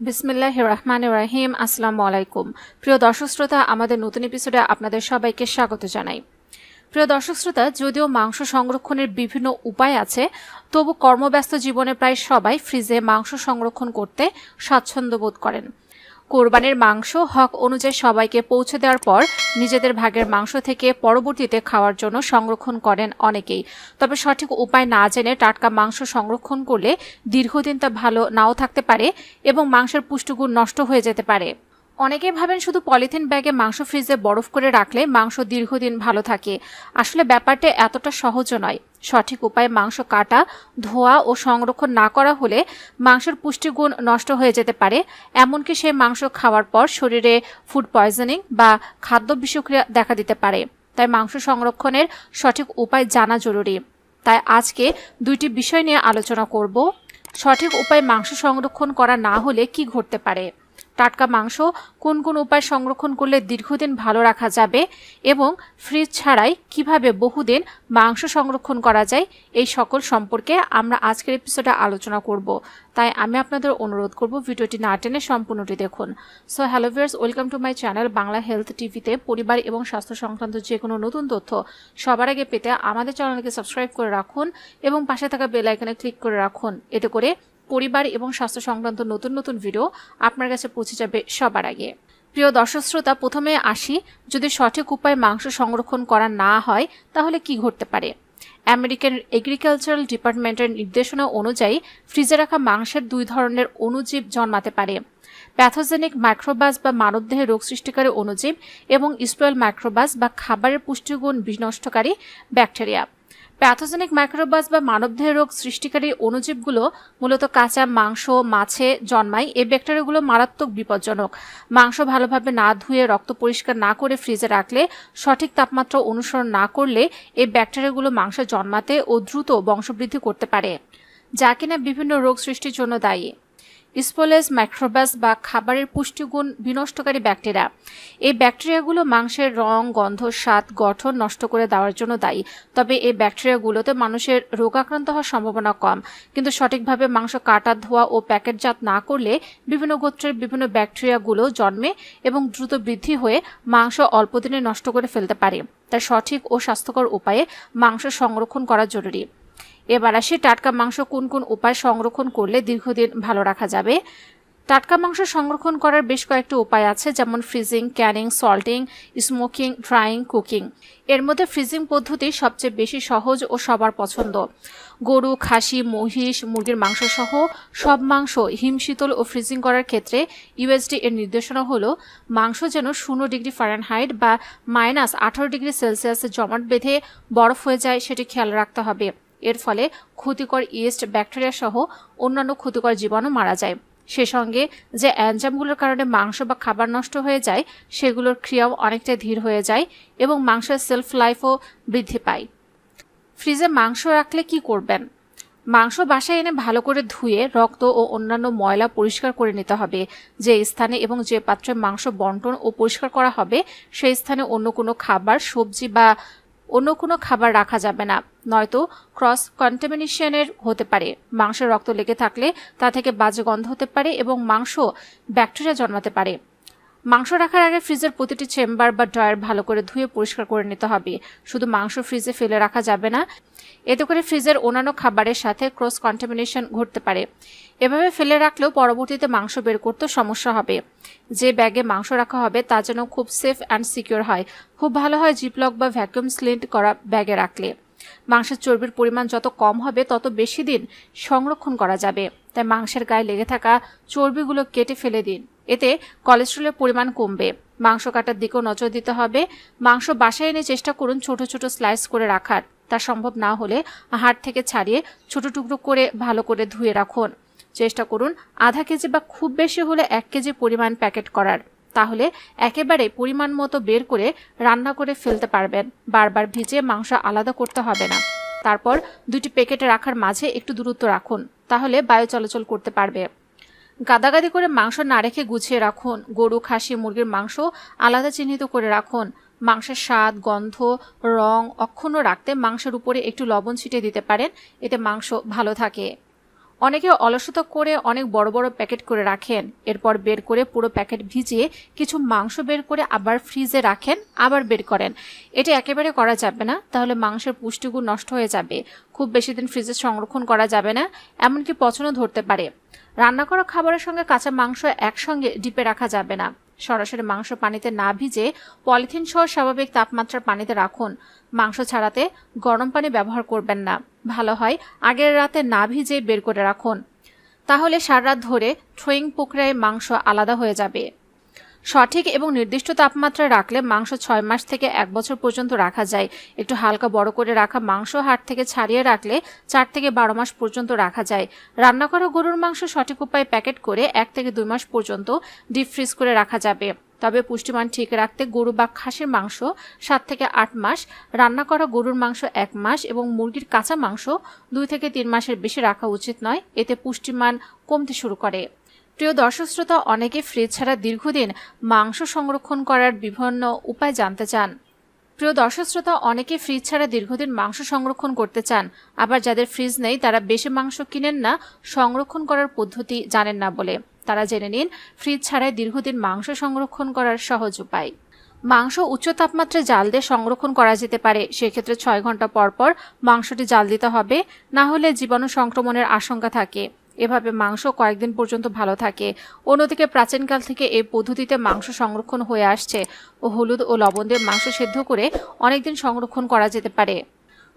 বিসমিল্লাহ রহমান রাহিম আসসালামু আলাইকুম প্রিয় দর্শক শ্রোতা আমাদের নতুন এপিসোডে আপনাদের সবাইকে স্বাগত জানাই। প্রিয় দর্শক শ্রোতা যদিও মাংস সংরক্ষণের বিভিন্ন উপায় আছে, তবু কর্মব্যস্ত জীবনে প্রায় সবাই ফ্রিজে মাংস সংরক্ষণ করতে স্বাচ্ছন্দ্য বোধ করেন। কোরবানির মাংস হক অনুযায়ী সবাইকে পৌঁছে দেওয়ার পর নিজেদের ভাগের মাংস থেকে পরবর্তীতে খাওয়ার জন্য সংরক্ষণ করেন অনেকেই। তবে সঠিক উপায় না জেনে টাটকা মাংস সংরক্ষণ করলে দীর্ঘদিন তা ভালো নাও থাকতে পারে এবং মাংসের পুষ্টিগুণ নষ্ট হয়ে যেতে পারে। অনেকেই ভাবেন শুধু পলিথিন ব্যাগে মাংস ফ্রিজে বরফ করে রাখলে মাংস দীর্ঘদিন ভালো থাকে। আসলে ব্যাপারটা এতটা সহজও নয়। সঠিক উপায়ে মাংস কাটা, ধোয়া ও সংরক্ষণ না করা হলে মাংসের পুষ্টিগুণ নষ্ট হয়ে যেতে পারে। এমনকি সেই মাংস খাওয়ার পর শরীরে ফুড পয়জনিং বা খাদ্য বিষক্রিয়া দেখা দিতে পারে। তাই মাংস সংরক্ষণের সঠিক উপায় জানা জরুরি। তাই আজকে দুইটি বিষয় নিয়ে আলোচনা করব। সঠিক উপায় মাংস সংরক্ষণ করা না হলে কি ঘটতে পারে? টাটকা মাংস কোন কোন উপায় সংরক্ষণ করলে দীর্ঘদিন ভালো রাখা যাবে এবং ফ্রিজ ছাড়াই কীভাবে বহুদিন মাংস সংরক্ষণ করা যায়, এই সকল সম্পর্কে আমরা আজকের এপিসোডে আলোচনা করব। তাই আমি আপনাদের অনুরোধ করব ভিডিওটি না টেনে সম্পূর্ণটি দেখুন। So hello viewers welcome to my channel Bangla health টিভিতে পরিবার এবং স্বাস্থ্য সংক্রান্ত যে কোনো নতুন তথ্য সবার আগে পেতে আমাদের চ্যানেলকে সাবস্ক্রাইব করে রাখুন এবং পাশে থাকা বেল আইকনে ক্লিক করে রাখুন। এতে করে পরিবার এবং স্বাস্থ্য সংক্রান্ত নতুন নতুন ভিডিও আপনার কাছে পৌঁছে যাবে সবার আগে। প্রিয় দর্শক শ্রোতা, প্রথমে আসি। যদি সঠিক উপায়ে মাংস সংরক্ষণ করা না হয়, তাহলে কি ঘটতে পারে? আমেরিকান এগ্রিকালচারাল ডিপার্টমেন্টের নির্দেশনা অনুযায়ী ফ্রিজে রাখা মাংসের দুই ধরনের অণুজীব জন্মাতে পারে। প্যাথোজেনিক মাইক্রোবাস বা মানবদেহে রোগ সৃষ্টিকারী অণুজীব এবং স্পয়েল মাইক্রোবাস বা খাবারের পুষ্টিগুণ বিনষ্টকারী ব্যাকটেরিয়া। প্যাথোজেনিক মাইক্রোবাস বা মানবদেহ রোগ সৃষ্টিকারী অণুজীবগুলো মূলত কাঁচা, মাংস, মাছে জন্মায়। এই ব্যাকটেরিয়াগুলো মারাত্মক বিপজ্জনক। মাংস ভালোভাবে না ধুয়ে, রক্ত পরিষ্কার না করে ফ্রিজে রাখলে, সঠিক তাপমাত্রা অনুসরণ না করলে এই ব্যাকটেরিয়াগুলো মাংসে জন্মাতে ও দ্রুত বংশবৃদ্ধি করতে পারে, যা কিনা বিভিন্ন রোগ সৃষ্টির জন্য দায়ী। স্পোলেস মাইক্রোবাস বা খাবারের পুষ্টিগুণ বিনষ্টকারী ব্যাকটেরিয়া। এই ব্যাকটেরিয়াগুলো মাংসের রং, গন্ধ, স্বাদ, গঠন নষ্ট করে দেওয়ার জন্য দায়ী। তবে এই ব্যাকটেরিয়াগুলোতে মানুষের রোগাক্রান্ত হওয়ার সম্ভাবনা কম। কিন্তু সঠিকভাবে মাংস কাটা, ধোয়া ও প্যাকেটজাত না করলে বিভিন্ন গোত্রের বিভিন্ন ব্যাকটেরিয়াগুলো জন্মে এবং দ্রুত বৃদ্ধি হয়ে মাংস অল্প দিনে নষ্ট করে ফেলতে পারে। তাই সঠিক ও স্বাস্থ্যকর উপায়ে মাংস সংরক্ষণ করা জরুরি। এবার আসি টাটকা মাংস কোন কোন উপায় সংরক্ষণ করলে দীর্ঘদিন ভালো রাখা যাবে? টাটকা মাংস সংরক্ষণ করার বেশ কয়েকটি উপায় আছে, যেমন freezing canning salting smoking drying cooking এর মধ্যে ফ্রিজিং পদ্ধতি সবচেয়ে বেশি সহজ ও সবার পছন্দ। গরু, খাসি, মহিষ, মুরগির মাংস সহ সব মাংস হিমশীতল ও ফ্রিজিং করার ক্ষেত্রে ইউএসডি এর নির্দেশনা হলো মাংস যেন শূন্য ডিগ্রি ফারেনহাইট বা মাইনাস আঠারো ডিগ্রি সেলসিয়াসে জমাট বেঁধে বরফ হয়ে যায়, সেটি খেয়াল রাখতে হবে। এর ফলে ক্ষতিকর ইস্ট ব্যাকটেরিয়া সহ অন্যান্য ক্ষতিকর জীবাণু মারা যায়। সে সঙ্গে যে অ্যানজামগুলোর কারণে মাংস বা খাবার নষ্ট হয়ে যায়, সেগুলোর ক্রিয়াও অনেকটা ধীর হয়ে যায় এবং মাংসের সেলফ লাইফও বৃদ্ধি পায়। ফ্রিজে মাংস রাখলে কি করবেন? মাংস বাসায় এনে ভালো করে ধুয়ে রক্ত ও অন্যান্য ময়লা পরিষ্কার করে নিতে হবে। যে স্থানে এবং যে পাত্রে মাংস বন্টন ও পরিষ্কার করা হবে, সেই স্থানে অন্য কোনো খাবার, সবজি বা অন্য কোনো খাবার রাখা যাবে না। নয়তো ক্রস কন্টামিনেশনের হতে পারে। মাংসের রক্ত লেগে থাকলে তা থেকে বাজে গন্ধ হতে পারে এবং মাংস ব্যাকটেরিয়া জন্মাতে পারে। মাংস রাখার আগে ফ্রিজের প্রতিটি চেম্বার বা ড্রয়ার ভালো করে ধুয়ে পরিষ্কার করে নিতে হবে। শুধু মাংস ফ্রিজে ফেলে রাখা যাবে না। এতে করে ফ্রিজের অন্যান্য খাবারের সাথে ক্রস কন্টামিনেশন ঘটতে পারে। এভাবে ফেলে রাখলেও পরবর্তীতে মাংস বের করতে সমস্যা হবে। যে ব্যাগে মাংস রাখা হবে তা যেন খুব সেফ অ্যান্ড সিকিউর হয়। খুব ভালো হয় জিপলক বা ভ্যাকুয়াম স্লিন্ট করা ব্যাগে রাখলে। মাংসের চর্বির পরিমাণ যত কম হবে, তত বেশি দিন সংরক্ষণ করা যাবে। তাই মাংসের গায়ে লেগে থাকা চর্বিগুলো কেটে ফেলে দিন। এতে কোলেস্ট্রলের পরিমাণ কমবে। মাংস কাটার দিকেও নজর দিতে হবে। মাংস বাসায় এনে চেষ্টা করুন ছোট ছোট স্লাইস করে রাখার। তা সম্ভব না হলে হাড় থেকে ছাড়িয়ে ছোট টুকরো করে ভালো করে ধুয়ে রাখুন। চেষ্টা করুন আধা কেজি বা খুব বেশি হলে এক কেজি পরিমাণ প্যাকেট করার। তাহলে একেবারে পরিমাণ মতো বের করে রান্না করে ফেলতে পারবেন। বারবার ভিজে মাংস আলাদা করতে হবে না। তারপর দুটি প্যাকেটে রাখার মাঝে একটু দূরত্ব রাখুন। তাহলে বায়ু চলাচল করতে পারবে। গাদাগাদি করে মাংস না রেখে গুছিয়ে রাখুন। গরু, খাসি, মুরগির মাংস আলাদা চিহ্নিত করে রাখুন। মাংসের স্বাদ, গন্ধ, রং অক্ষুণ্ণ রাখতে মাংসের উপরে একটু লবণ ছিটিয়ে দিতে পারেন, এতে মাংস ভালো থাকে। অনেকে অলসতা করে অনেক বড় বড় প্যাকেট করে রাখেন। এরপর বের করে পুরো প্যাকেট ভিজিয়ে কিছু মাংস বের করে আবার ফ্রিজে রাখেন, আবার বের করেন। এটা একেবারে করা যাবে না, তাহলে মাংসের পুষ্টিগুণ নষ্ট হয়ে যাবে। খুব বেশি দিন ফ্রিজে সংরক্ষণ করা যাবে না, এমনকি পচনও ধরতে পারে। রান্না করা খাবারের সঙ্গে কাঁচা মাংস একসঙ্গে ডিপে রাখা যাবে না। সরাসরি মাংস পানিতে না ভিজে পলিথিন সহ স্বাভাবিক তাপমাত্রার পানিতে রাখুন। মাংস ছাড়াতে গরম পানি ব্যবহার করবেন না। ভালো হয় আগের রাতে না ভিজে বের করে রাখুন। তাহলে সারা রাত ধরে থ্রোয়িং পোকরায় মাংস আলাদা হয়ে যাবে। সঠিক এবং নির্দিষ্ট তাপমাত্রায় রাখলে মাংস ছয় মাস থেকে এক বছর পর্যন্ত রাখা যায়। একটু হালকা বড় করে রাখা মাংস হাট থেকে ছাড়িয়ে রাখলে চার থেকে বারো মাস পর্যন্ত রাখা যায়। রান্না করা গরুর মাংস সঠিক উপায়ে প্যাকেট করে এক থেকে দুই মাস পর্যন্ত ডিপ ফ্রিজ করে রাখা যাবে। তবে পুষ্টিমান ঠিক রাখতে গরু বা খাসির মাংস সাত থেকে আট মাস, রান্না করা গরুর মাংস এক মাস এবং মুরগির কাঁচা মাংস দুই থেকে তিন মাসের বেশি রাখা উচিত নয়। এতে পুষ্টিমান কমতে শুরু করে। প্রিয় দর্শক শ্রোতা, অনেকে ফ্রিজ ছাড়া দীর্ঘদিন মাংস সংরক্ষণ করার বিভিন্ন উপায় জানতে চান। প্রিয় দর্শক শ্রোতা, অনেকে ফ্রিজ ছাড়া দীর্ঘদিন মাংস সংরক্ষণ করতে চান, আবার যাদের ফ্রিজ নেই তারা বেশি মাংস কিনেন না, সংরক্ষণ করার পদ্ধতি জানেন না বলে। তারা জেনে নিন ফ্রিজ ছাড়াই দীর্ঘদিন মাংস সংরক্ষণ করার সহজ উপায়। মাংস উচ্চ তাপমাত্রায় জাল দিয়ে সংরক্ষণ করা যেতে পারে, সেক্ষেত্রে ছয় ঘণ্টা পর পর মাংসটি জাল দিতে হবে, না হলে জীবাণু সংক্রমণের আশঙ্কা থাকে। এভাবে মাংস কয়েকদিন পর্যন্ত ভালো থাকে। অন্যদিকে প্রাচীনকাল থেকে এই পদ্ধতিতে মাংস সংরক্ষণ হয়ে আসছে ও হলুদ ও লবণ দিয়ে মাংস সেদ্ধ করে অনেকদিন সংরক্ষণ করা যেতে পারে।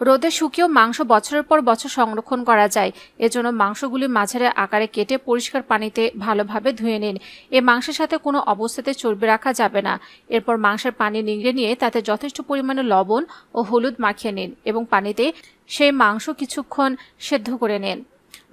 রোদে শুকিয়েও মাংস বছরের পর বছর সংরক্ষণ করা যায়। এজন্য মাংসগুলি মাঝারে আকারে কেটে পরিষ্কার পানিতে ভালোভাবে ধুয়ে নিন। এ মাংসের সাথে কোনো অবস্থাতে চর্বি রাখা যাবে না। এরপর মাংসের পানি নিংড়ে নিয়ে তাতে যথেষ্ট পরিমাণে লবণ ও হলুদ মাখিয়ে নিন এবং পানিতে সেই মাংস কিছুক্ষণ সেদ্ধ করে নিন।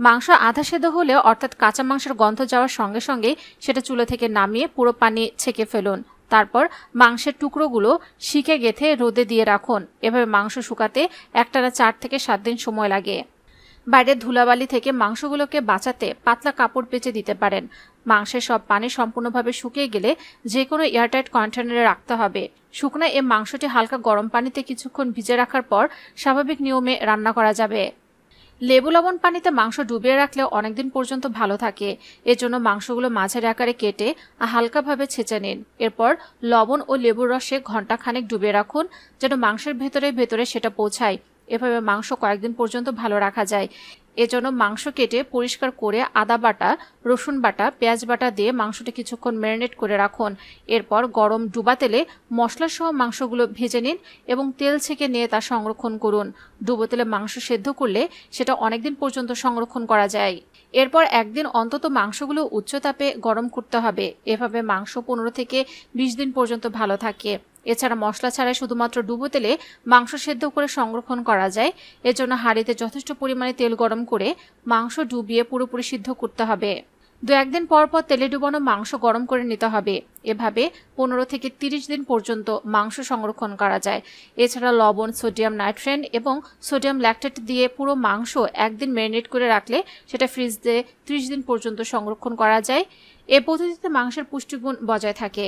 মাংস আধা সেদ্ধ হলে অর্থাৎ কাঁচা মাংসের গন্ধ যাওয়ার সঙ্গে সঙ্গে সেটা চুলো থেকে নামিয়ে পুরো পানি ছেঁকে ফেলুন। তারপর মাংসের টুকরোগুলো শিকে গেথে রোদে দিয়ে রাখুন। এভাবে মাংস শুকাতে একটানা চার থেকে সাত দিন সময় লাগে। বাইরের ধুলাবালি থেকে মাংসগুলোকে বাঁচাতে পাতলা কাপড় পেঁচে দিতে পারেন। মাংসের সব পানি সম্পূর্ণভাবে শুকিয়ে গেলে যে কোনো এয়ারটাইট কন্টেনারে রাখতে হবে। শুকনো এ মাংসটি হালকা গরম পানিতে কিছুক্ষণ ভিজে রাখার পর স্বাভাবিক নিয়মে রান্না করা যাবে। লেবু লবণ পানিতে মাংস ডুবিয়ে রাখলে অনেকদিন পর্যন্ত ভালো থাকে। এজন্য মাংসগুলো মাঝের আকারে কেটে হালকাভাবে ছেঁচে নিন। এরপর লবণ ও লেবুর রসে ঘণ্টা খানেক ডুবিয়ে রাখুন, যেন মাংসের ভেতরে ভেতরে সেটা পৌঁছায়। এভাবে মাংস কয়েকদিন পর্যন্ত ভালো রাখা যায়। এজন্য মাংস কেটে পরিষ্কার করে আদা বাটা, রসুন বাটা, পেঁয়াজ বাটা দিয়ে মাংসটি কিছুক্ষণ ম্যারিনেট করে রাখুন। এরপর গরম ডুবা তেলে মশলা সহ মাংসগুলো ভেজে নিন এবং তেল ছেঁকে নিয়ে তা সংরক্ষণ করুন। ডুবো তেলে মাংস সেদ্ধ করলে সেটা অনেকদিন পর্যন্ত সংরক্ষণ করা যায়। এরপর একদিন অন্তত মাংসগুলো উচ্চ তাপে গরম করতে হবে। এভাবে মাংস পনেরো থেকে বিশ দিন পর্যন্ত ভালো থাকে। এছাড়া মশলা ছাড়াই শুধুমাত্র ডুবো তেলে মাংস সেদ্ধ করে সংরক্ষণ করা যায়। এজন্য হাঁড়িতে যথেষ্ট পরিমাণে তেল গরম করে মাংস ডুবিয়ে পুরোপুরি সিদ্ধ করতে হবে। দু একদিন পর পর তেলে ডুবানো মাংস গরম করে নিতে হবে। এভাবে পনেরো থেকে তিরিশ দিন পর্যন্ত মাংস সংরক্ষণ করা যায়। এছাড়া লবণ, সোডিয়াম নাইট্রেন এবং সোডিয়াম ল্যাকটেট দিয়ে পুরো মাংস একদিন ম্যারিনেট করে রাখলে সেটা ফ্রিজ ত্রিশ দিন পর্যন্ত সংরক্ষণ করা যায়। এ পদ্ধতিতে মাংসের পুষ্টিগুণ বজায় থাকে।